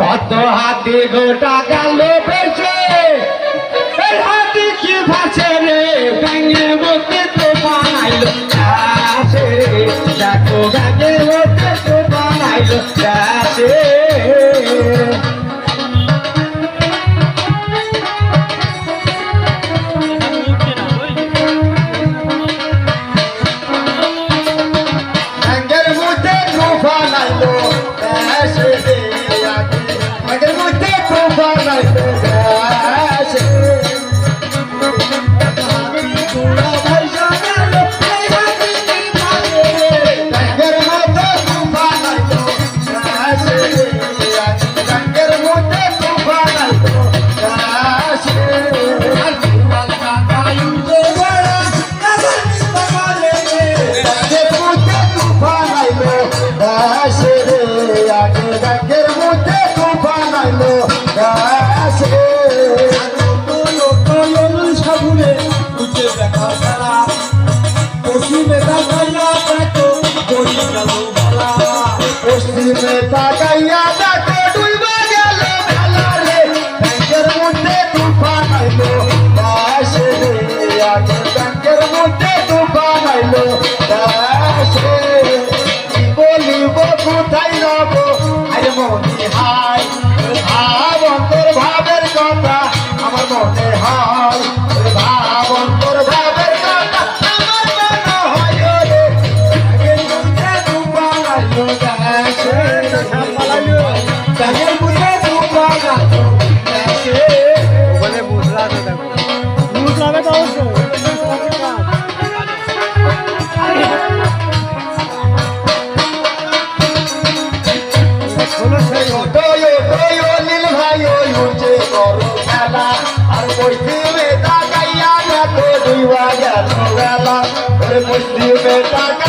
কত হাতি গোটা গেল বেছে হাতি কি ভাসে রে? ব্যাঙে মতে তো বানাইলো। সেই ওটোই ওটোই অনিল ভাই, ওই উঠে বড় খেলা। আর পশ্চিমে টাকাইয়া দেখো দুইবা গেল বেলা পশ্চিমে টাকা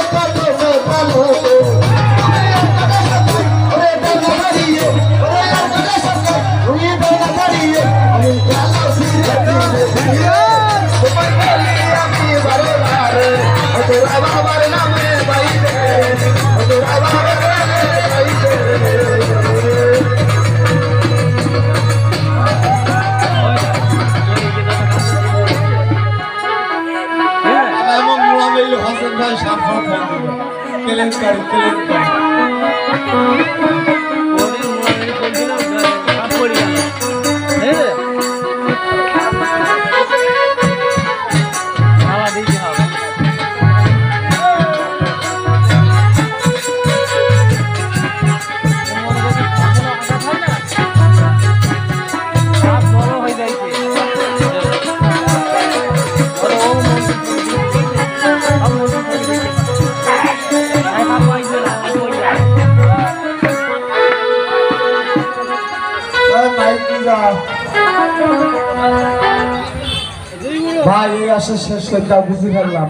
talent curriculum. ভাই এই আসে শেষ করতে বুঝে ফেললাম।